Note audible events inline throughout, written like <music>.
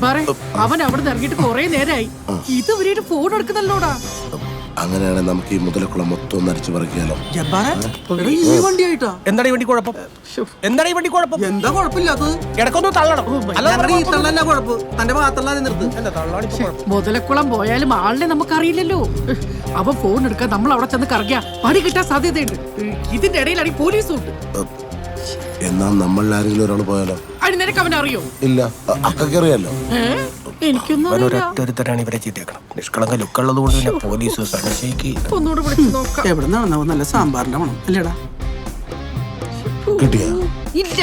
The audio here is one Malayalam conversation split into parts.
ജബ്ബാറെ അവൻ അവിടെ നിന്ന് ഇറങ്ങിയിട്ട് കൊറേ നേരായി. ഇതുവരെയായിട്ട് ഫോൺ എടുക്കുന്നല്ലോടാ. അങ്ങനെയാണെങ്കിൽ നമുക്ക് ഈ മുതലക്കുളം മൊത്തം ഒന്ന് അടിച്ചു പറിക്കാലോ. ഈ എന്താണ് ഈ വണ്ടി കുഴപ്പം? എന്താണ് ഈ വണ്ടി കുഴപ്പം? എന്താ കുഴപ്പമില്ലാത്തത്? ഇടക്കൊന്ന് തള്ളണം. തള്ളല്ല കുഴപ്പം. തന്റെ നിർത്ത്. മുതലക്കുളം പോയാലും ആളിനെ നമുക്കറിയില്ലല്ലോ. അവൻ ഫോൺ എടുക്കാൻ നമ്മൾ അവിടെ ചെന്ന് കറങ്ങിയ പണി കിട്ടാൻ സാധ്യതയുണ്ട്. ഇതിന്റെ ഇടയിലാണ് ഈ പോലീസും ഉണ്ട്. എന്നാ നമ്മൾ ആരെങ്കിലും ഒരാൾ പോയാലോ? ഹലോ അവൻ അറിയോ? ഇല്ല? എനിക്കൊന്നും അറിയില്ല. ഇവരെ ചെയ്തേക്കണം നിഷ്കളങ്ക ലുക്കുള്ളത് കൊണ്ട് പിന്നെ പോലീസ് സംശയിക്ക് ഒന്നുകൂടെ വിളിച്ചു നോക്കാം. എവിടെ നല്ല സാമ്പാറിന്റെ മണം. അല്ലേടാ? കിട്ടിയ? ഇല്ല.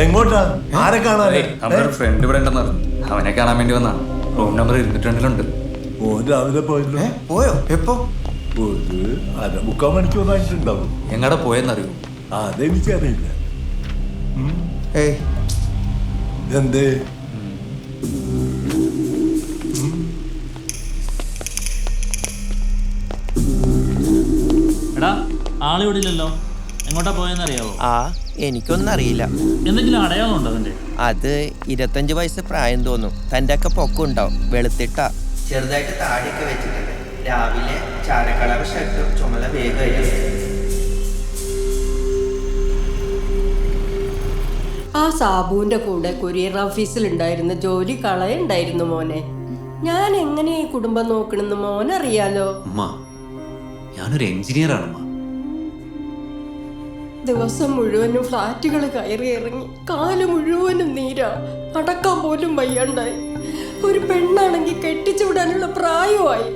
എങ്ങോട്ടാ? ആരെ കാണാനേ? നമ്മുടെ ഫ്രണ്ട് ഇവിടെ ഉണ്ടെന്ന് പറഞ്ഞു. അവനെ കാണാൻ വേണ്ടി വന്നാ. റൂം നമ്പർ ഇരുന്നൂറ്റി ഓ രാവിലെ പോയില്ലേ. പോയോ? എപ്പോ? ഒരു അര മുക്കാൽ മണിക്കൂർ ആയിട്ടുണ്ടാവും എങ്ങടെ പോയെന്നറിയോ? അതെനിക്കറിയില്ല. ഏയ്. എന്തേ? ആളിവിടെ ഇല്ലല്ലോ. എങ്ങോട്ടാ പോയെന്നറിയാവോ? ആ എനിക്കൊന്നും അറിയില്ല എന്തെങ്കിലും അടയാളം ഉണ്ടോ അതിന്റെ അത് ഇരുപത്തഞ്ച് വയസ്സ് പ്രായം തോന്നും. തന്റെ ഒക്കെ പൊക്കം ഉണ്ടാവും വെളുത്തിട്ട. ചെറുതായിട്ട് താടിയൊക്കെ വെച്ചിട്ടുണ്ട്. രാവിലെ ചാരക്കളർ ഷർട്ടും ചുമല വേഗം ആ സാബുവിന്റെ കൂടെ കൊറിയർ ഓഫീസിൽ ഉണ്ടായിരുന്ന ജോലി കളയുണ്ടായിരുന്നു മോനെ. ഞാൻ എങ്ങനെ ഈ കുടുംബം നോക്കണെന്ന് മോനറിയാലോ? അമ്മ ഞാനൊരു എഞ്ചിനീയർ ആണ് ദിവസം മുഴുവനും ഫ്ലാറ്റുകൾ കയറി ഇറങ്ങി കാൽ മുഴുവനും നീരാ. അടക്കാൻ പോലും വയ്യാണ്ടായി. ഒരു പെണ്ണാണെങ്കിൽ കെട്ടിച്ചു വിടാനുള്ള പ്രായമായി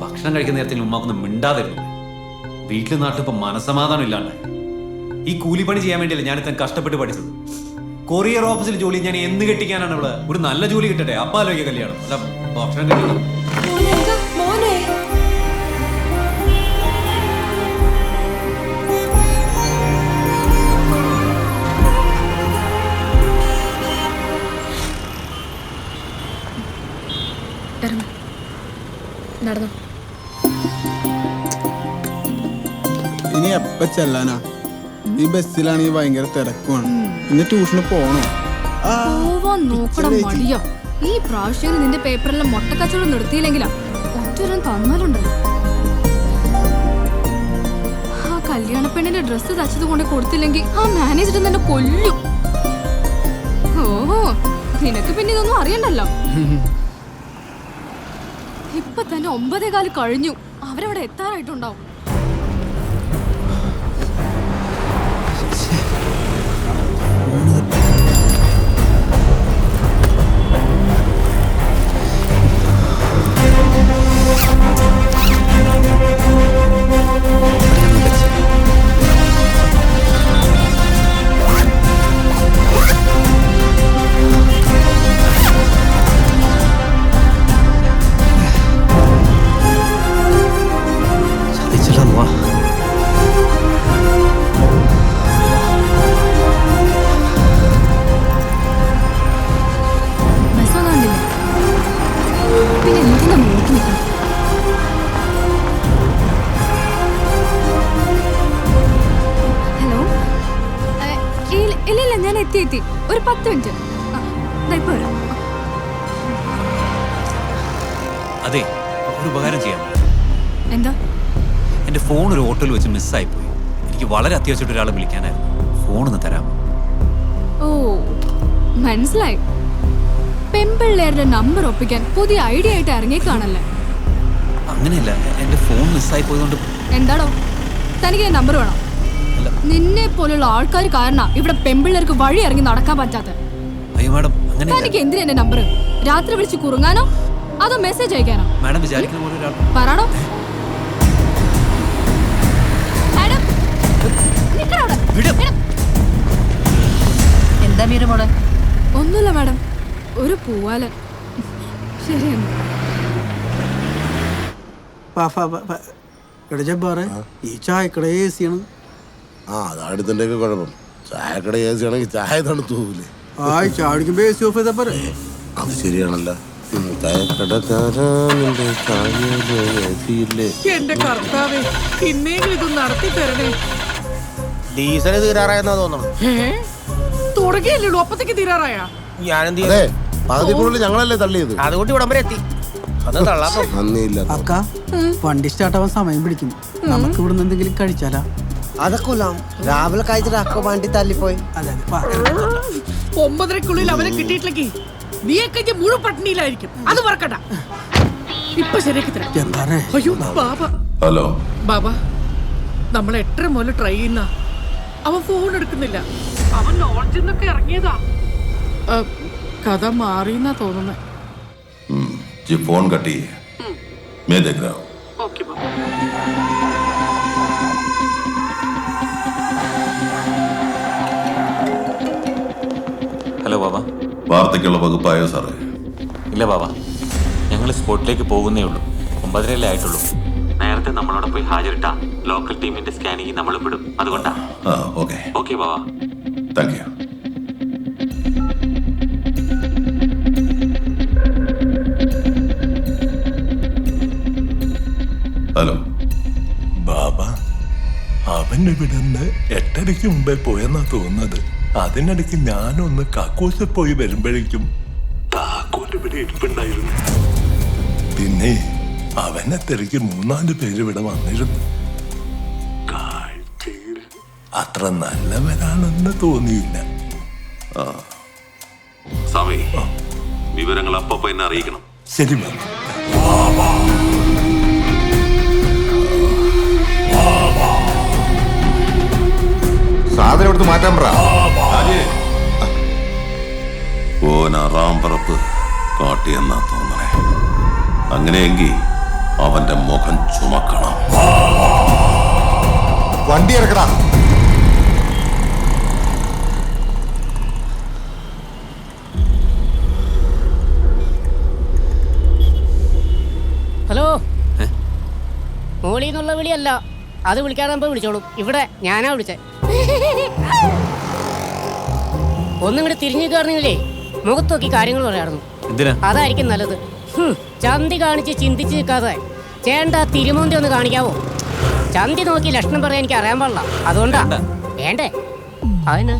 ഭക്ഷണം കഴിക്കുന്ന നേരത്തിൽ ഉമ്മാക്കൊന്നും മിണ്ടാതിരുന്നു വീട്ടിൽ നാട്ടിൽ ഇപ്പൊ മനസമാധാനം ഇല്ലാണ്ടായി. ഈ കൂലിപ്പണി ചെയ്യാൻ വേണ്ടിയല്ല ഞാൻ ഇത്ര കഷ്ടപ്പെട്ട് പഠിച്ചത്. കൊറിയർ ഓഫീസിൽ ജോലി ഞാൻ എന്ത് കെട്ടിക്കാനാണ് ഇവിടെ ഒരു നല്ല ജോലി കിട്ടട്ടെ? അപ്പാലോയ്ക്ക് കല്യാണം. അല്ല ഭക്ഷണം കഴിക്കണം. നടന്നു ഇനി എപ്പ ചെല്ലാനാ? ഈ ബസ്സിലാണെങ്കിൽ ഭയങ്കര തിരക്കുമാണ് ഇന്ന് ട്യൂഷന് പോണോ? ആ, പോവാൻ നോക്കണം മടിയാ. ഈ പ്രാവശ്യം നിന്റെ പേപ്പറിലെല്ലാം മുട്ടക്കച്ചവടം നിർത്തിയില്ലെങ്കിലാ. ഒറ്റൊരം തന്നാലുണ്ടല്ലോ. ആ കല്യാണ പെണ്ണിന്റെ ഡ്രസ്സ് തച്ചത് കൊണ്ട് കൊടുത്തില്ലെങ്കിൽ ആ മാനേജർ തന്നെ കൊല്ലും. ഓഹോ നിനക്ക് പിന്നെ ഇതൊന്നും അറിയണ്ടല്ലോ. <laughs> ഇപ്പൊ തന്നെ ഒമ്പതേ കഴിഞ്ഞു. അവരവിടെ എത്താറായിട്ടുണ്ടാവും അതെ ഒരു ഉപകാരം ചെയ്യാം. എന്താ? എന്റെ ഫോൺ ഒരു ഹോട്ടലിൽ വെച്ച് മിസ്സായി പോയി എനിക്ക് വളരെ അത്യാവശ്യമായിട്ട് ഒരാളെ വിളിക്കാനായിരുന്നു. ഫോൺ ഒന്ന് തരാമോ? ഓ മനസ്സിലായി. പെമ്പിള്ളേരുടെ നമ്പർ ഒപ്പിക്കാൻ പുതിയ ഐഡിയ ആയിട്ട് ഇറങ്ങിക്കാണല്ലേ അങ്ങനെയല്ല എന്റെ ഫോൺ മിസ്സായി പോയതുകൊണ്ട് എന്താടോ? തനിക്ക് ഞാൻ നമ്പർ വേണം. നിന്നെ പോലുള്ള ആൾക്കാർ കാരണം ഇവിടെ പെമ്പിള്ളേർക്ക് വഴി ഇറങ്ങി നടക്കാൻ പറ്റാത്ത അയ്യോ മാഡം തനിക്ക് എന്തിനാ എന്റെ നമ്പർ രാത്രി വിളിച്ച് കുറുങ്ങാനോ? അതോ മെസ്സേജ് അയക്കാനോ? മാഡം വിചാരിക്കുന്ന പോലെ ഒരാൾ പറയണോ? മാഡം എന്താ മീര മോളെ? ഒന്നുമില്ല മാഡം ഒരു പൂവാല. ഈ ആ ചായ ആ ശരിയാണല്ലോ. എന്റെ കർത്താവേ പിന്നെങ്കിലും ഇത് നടത്തി തരണേ. ഡീസൽ തീരാറായെന്നാ തോന്നുന്നു. തുടങ്ങിയല്ലോ അപ്പത്തേക്ക് തീരാറായ? ഞാനെന്ത് അതെ ഞങ്ങളല്ലേ തള്ളിയത്. അതുകൊണ്ട് ഇവിടം വരെ എത്തി. അത് നന്ദിയില്ല അക്ക വണ്ടി സ്റ്റാർട്ടാവാൻ സമയം പിടിക്കും. നമുക്ക് ഇവിടുന്ന് എന്തെങ്കിലും കഴിച്ചാലാ? അതൊക്കെ രാവിലെ കഴിച്ചിട്ട് അക്ക വണ്ടി തല്ലിപ്പോയി അതെ ഒമ്പതരക്കുള്ളിൽ അവനെ കിട്ടിയിട്ടില്ലെങ്കിൽ നീയൊക്കെ ഇനി മുഴു പട്ടിണിയിലായിരിക്കും അത് മറക്കണ്ട ഇപ്പൊ ശരിയാക്കി തരാം ജബ്ബാറെ അയ്യോ ബാബ ഹലോ ബാബ നമ്മൾ എട്ടര മുതൽ ട്രൈ ചെയ്യുന്ന അവൻ ഫോൺ എടുക്കുന്നില്ല അവൻ ലോഡ്ജിൽ നിന്നൊക്കെ ഇറങ്ങിയതാ ആ, കഥ മാറിയെന്നാ തോന്നുന്നത് जी फोन कटी है मैं देख रहा हूँ ഓക്കെ ബാബ ഹലോ ബാബ വാർത്തയ്ക്കുള്ള വകുപ്പായോ സാറേ? ഇല്ല ബാബ. ഞങ്ങൾ സ്പോട്ടിലേക്ക് പോകുന്നേ ഉള്ളൂ. ഒമ്പതരയല്ലേ ആയിട്ടുള്ളൂ. നേരത്തെ നമ്മളോട് പോയി ഹാജരിട്ട ലോക്കൽ ടീമിന്റെ സ്കാനിങ് നമ്മൾ വിടും. അതുകൊണ്ടാ. ആ okay. Okay Baba. Thank you. Hello. Baba അവൻ ഇവിടുന്ന് എട്ടരയ്ക്ക് മുമ്പേ പോയെന്നാ തോന്നുന്നത്. അതിനിടയ്ക്ക് ഞാനൊന്ന് കക്കൂസിൽ പോയി വരുമ്പോഴേക്കും താക്കോൽ ഇവിടെ ഇരിപ്പുണ്ടായിരുന്നു. പിന്നെ അവനെ തിരക്കി മൂന്നാൽ പേര് ഇവിടെ വന്നിരുന്നു. കാഴ്ചയിൽ അത്ര നല്ലവനാണെന്ന് തോന്നിയില്ല. സ്വാമി വിവരങ്ങൾ അപ്പൊ എന്നെ അറിയിക്കണം. ശരി ബാബ കാട്ടിയെന്നാ തോന്നണേ. അങ്ങനെയെങ്കിൽ അവന്റെ മുഖം ചുമക്കണം. വണ്ടി ഇറക്കടാ ഹലോ. മോളിൽ നിന്നുള്ള വിളിയല്ല. അത് വിളിക്കാറാകുമ്പോ വിളിച്ചോളൂ. ഇവിടെ ഞാനാ വിളിച്ചേ. <laughs> ഒന്നും കൂടി തിരിഞ്ഞു കയറുന്നില്ലേ മുഖത്ത് നോക്കി കാര്യങ്ങൾ പറയാറുന്നു അതായിരിക്കും നല്ലത്. ചന്തി കാണിച്ച് ചിന്തിച്ച് നിൽക്കാതെ. ചേണ്ട തിരുമോന്തി ഒന്ന് കാണിക്കാവോ? ചന്തി നോക്കി ലക്ഷണം പറയാൻ എനിക്ക് അറിയാൻ പാടില്ല. അതുകൊണ്ടാ. വേണ്ടേ. അതിന്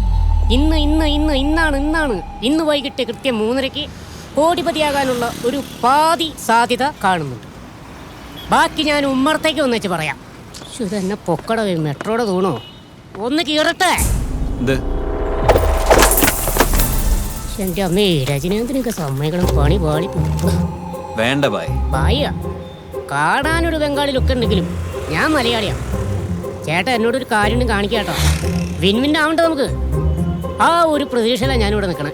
ഇന്ന് ഇന്ന് ഇന്ന് ഇന്നാണ് ഇന്നാണ്. ഇന്ന് വൈകിട്ട് കൃത്യം മൂന്നരയ്ക്ക് കോടിപതിയാകാനുള്ള ഒരു പാതി സാധ്യത കാണുന്നുണ്ട്. ബാക്കി ഞാൻ ഉമ്മറത്തേക്ക് ഒന്നിച്ച് പറയാം. ഇതെന്നെ പൊക്കട മെട്രോടെ തൂണോ? ഒന്ന് കീറട്ടെ. എന്റെ അമ്മേ രജനീകാന്തിനൊക്കെ സമ്മതിക്കണം? പണി പാളി വേണ്ട ബായ് ബായ കാണാനൊരു ബംഗാളി ലുക്ക് ഉണ്ടെങ്കിലും ഞാൻ മലയാളിയാ. ചേട്ടാ എന്നോടൊരു കാര്യം കാണിക്കാട്ടോ വിൻവിൻ ആവണ്ട നമുക്ക്? ആ ഒരു പ്രതീക്ഷയിലാണ് ഞാനിവിടെ നിൽക്കണേ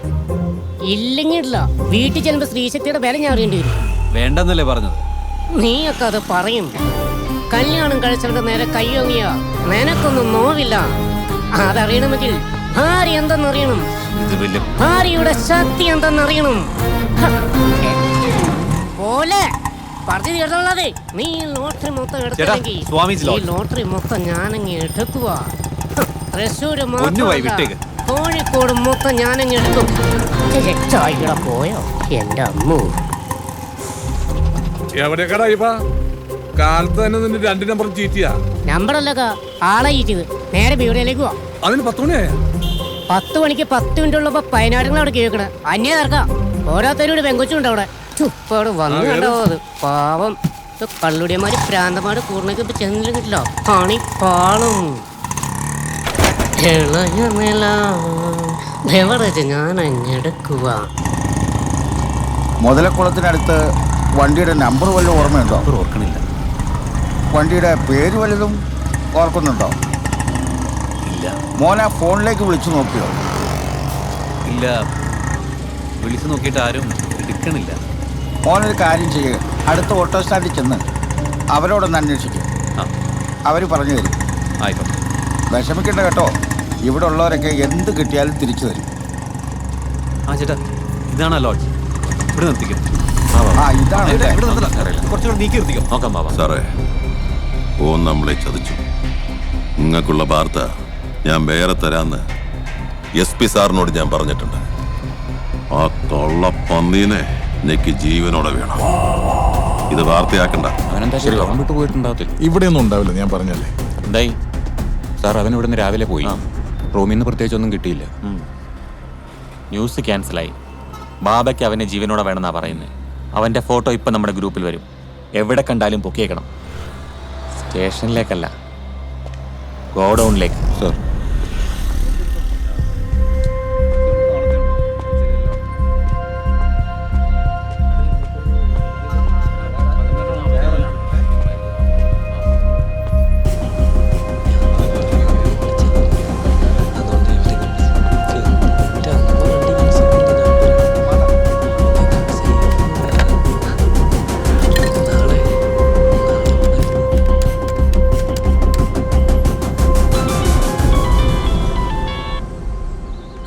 ഇല്ലെങ്കിൽ വീട്ടിൽ ചെല്ലുമ്പോൾ സ്ത്രീശക്തിയുടെ വില ഞാൻ അറിയേണ്ടി വരും. വേണ്ടെന്നല്ലേ പറഞ്ഞത്? നീയൊക്കെ അത് പറയും. കല്യാണം കഴിച്ചിട്ട് നേരെ കയ്യോങ്ങിയ നിനക്കൊന്നും നോവില്ല. അതറിയണമെങ്കിൽ ഭാര്യ എന്തെന്നറിയണം? ഇത് വലിയ ഭാര്യയുടെ ശക്തി എന്തെന്നറിയണം? പോലെ. പറഞ്ഞു തീർന്നുള്ളതേ നീ ഈ ലോട്ടറി മൊത്തം എടുത്തില്ലെങ്കിൽ സ്വാമീജി ഈ ലോട്ടറി. ലോട്ടറി മൊത്തം ഞാനങ്ങ് എടുക്കുക തൃശ്ശൂര്. കോഴിക്കോട് മൊത്തം ഞാനങ്ങ് എടുക്കും. പോയോ എന്റെ അമ്മു. എവിടെയൊക്കെടാ ഇപ്പ കാലത്ത് തന്നെ നിന്റെ രണ്ട് നമ്പർ ചീറ്റിയാ. നമ്പറല്ലക്ക ആളെ ചീറ്റിയത്. നേരെ ബീവറയിലേക്ക് പോവാ അതിന് പത്ത് മണിയായ? പത്ത് മണിക്ക് പത്ത് മിനിറ്റ് ഉള്ളപ്പോ പതിനായിരങ്ങൾ അവിടെ കേൾക്കണേ അന്യ തർക്കാം ഓരോരുത്തരും ഒരു പെങ്കൊച്ചുണ്ട് അവിടെ. ചുപ്പോട് വന്നു കണ്ടോ അത്? പാവം. കള്ളുടിയമാര് കള്ളുടിയന്മാര് പ്രാന്തമാര് പൂർണക്ക് ഇപ്പൊ ചെന്നില്ല കിട്ടില്ല. പണി പാളും. ഞാൻ അങ്ങെടുക്കുക മുതലക്കുളത്തിനടുത്ത് വണ്ടിയുടെ നമ്പർ വല്ലതും ഓർമ്മയുണ്ടോ? ഓർക്കണില്ല. വണ്ടിയുടെ പേര് വല്ലതും ഓർക്കുന്നുണ്ടോ? ഇല്ല. മോനെ ഫോണിലേക്ക് വിളിച്ചു നോക്കിയോ? ഇല്ല. വിളിച്ചു നോക്കിയിട്ട് ആരും എടുക്കണില്ല. മോനൊരു കാര്യം ചെയ്യുക അടുത്ത ഓട്ടോ സ്റ്റാൻഡിൽ ചെന്ന് അവരോടൊന്ന് അന്വേഷിക്കും. ആ. അവർ പറഞ്ഞു തരും. ആയിക്കോട്ടെ. വിഷമിക്കണ്ട കേട്ടോ. ഇവിടെ ഉള്ളവരൊക്കെ എന്ത് കിട്ടിയാലും തിരിച്ചു തരും. ആ ചേട്ടാ ഇതാണ് ലോഡ്ജ് ഇവിടെ നിർത്തിക്കും. ഇതാണ് കുറച്ചുകൂടെ നീക്കി നിർത്തിക്കും. നോക്കാം ബാബ സാറേ ഓൻ നമ്മളെ ചതിച്ചു. നിങ്ങൾക്കുള്ള വാർത്ത ഞാൻ വേറെ തരാന്ന് എസ് പി സാറിനോട് ഞാൻ പറഞ്ഞിട്ടുണ്ട്. ആ കൊള്ള പന്നീനെ എനിക്ക് ജീവനോടെ വേണം. ഇത് വാർത്തയാക്കണ്ട. അവനെന്താ ശരി അവൻ വിട്ടു പോയിട്ടുണ്ടാവത്തില്ല ഇവിടെ ഒന്നും ഉണ്ടാവില്ല ഞാൻ പറഞ്ഞല്ലേ? എന്തായി? സാർ അവൻ ഇവിടുന്ന് രാവിലെ പോയി. റൂമിൽ നിന്ന് പ്രത്യേകിച്ച് ഒന്നും കിട്ടിയില്ല ന്യൂസ് ക്യാൻസലായി. ബാബയ്ക്ക് അവനെ ജീവനോടെ വേണമെന്നാ പറയുന്നത് അവന്റെ ഫോട്ടോ ഇപ്പം നമ്മുടെ ഗ്രൂപ്പിൽ വരും. എവിടെ കണ്ടാലും പൊക്കിയേക്കണം. സ്റ്റേഷനിലേക്കല്ല. ഗോഡൗണിലേക്ക്. Sir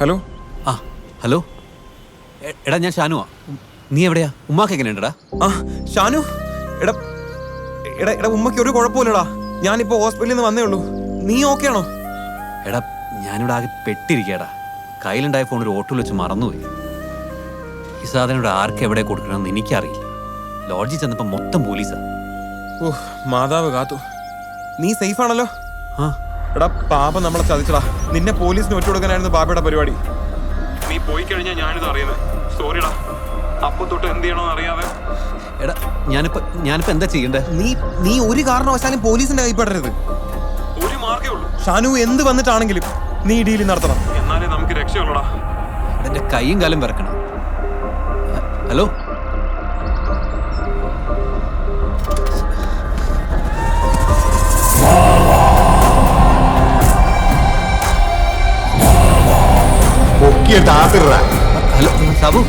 hello? ആ ഹലോ. എടാ ഞാൻ ഷാനുവാ. നീ എവിടെയാ? ഉമ്മാക്ക് എങ്ങനെയുണ്ടടാ? ആ ഷാനു? എടാ എടാ എടാ ഉമ്മയ്ക്ക് ഒരു കുഴപ്പമില്ലടാ. ഞാനിപ്പോ ഹോസ്പിറ്റലിൽ നിന്ന് വന്നേ ഉള്ളൂ. നീ ഓക്കെ ആണോ? എടാ ഞാനിവിടെ ആകെ പെട്ടിരിക്കടാ കയ്യിലുണ്ടായ ഫോൺ ഒരു ഓട്ടോയിൽ വെച്ച് മറന്നുപോയി. ഈ സാധനം ഇവിടെ ആർക്ക് എവിടെ കൊടുക്കണമെന്ന് എനിക്കറിയില്ല. ലോഡ്ജിൽ ചെന്നപ്പോൾ മൊത്തം പോലീസാ. ഓ മാതാവ് കാത്തു. നീ സേഫ് ആണല്ലോ? ആ. എടാ പാപ നമ്മളെ ചതിച്ചടാ. നിന്നെ പോലീസിന് ഒറ്റ കൊടുക്കാനായിരുന്നു ബാബയുടെ പരിപാടി. നീ പോയി കഴിഞ്ഞാൽ ഞാനിത് അറിയുന്നത് സോറിടാ അപ്പൊ തൊട്ട് എന്ത് ചെയ്യണമെന്ന് അറിയാതെ. എടാ ഞാനിപ്പോ ഞാനിപ്പോ എന്താ ചെയ്യണ്ടേ? നീ നീ ഒരു കാരണവശാലും പോലീസിന്റെ കൈപ്പെടരുത് ഒരു മാർഗേ ഉള്ളൂ. ഷാനു എന്ത് വന്നിട്ടാണെങ്കിലും നീ ഡീൽ നടത്തണം. എന്നാലേ നമുക്ക് രക്ഷയുള്ളടാ എന്റെ കൈയും കാലും വിറക്കണം. ഹലോ? எடுத்து ஆத்துடுறேன் ஹலோ சாபு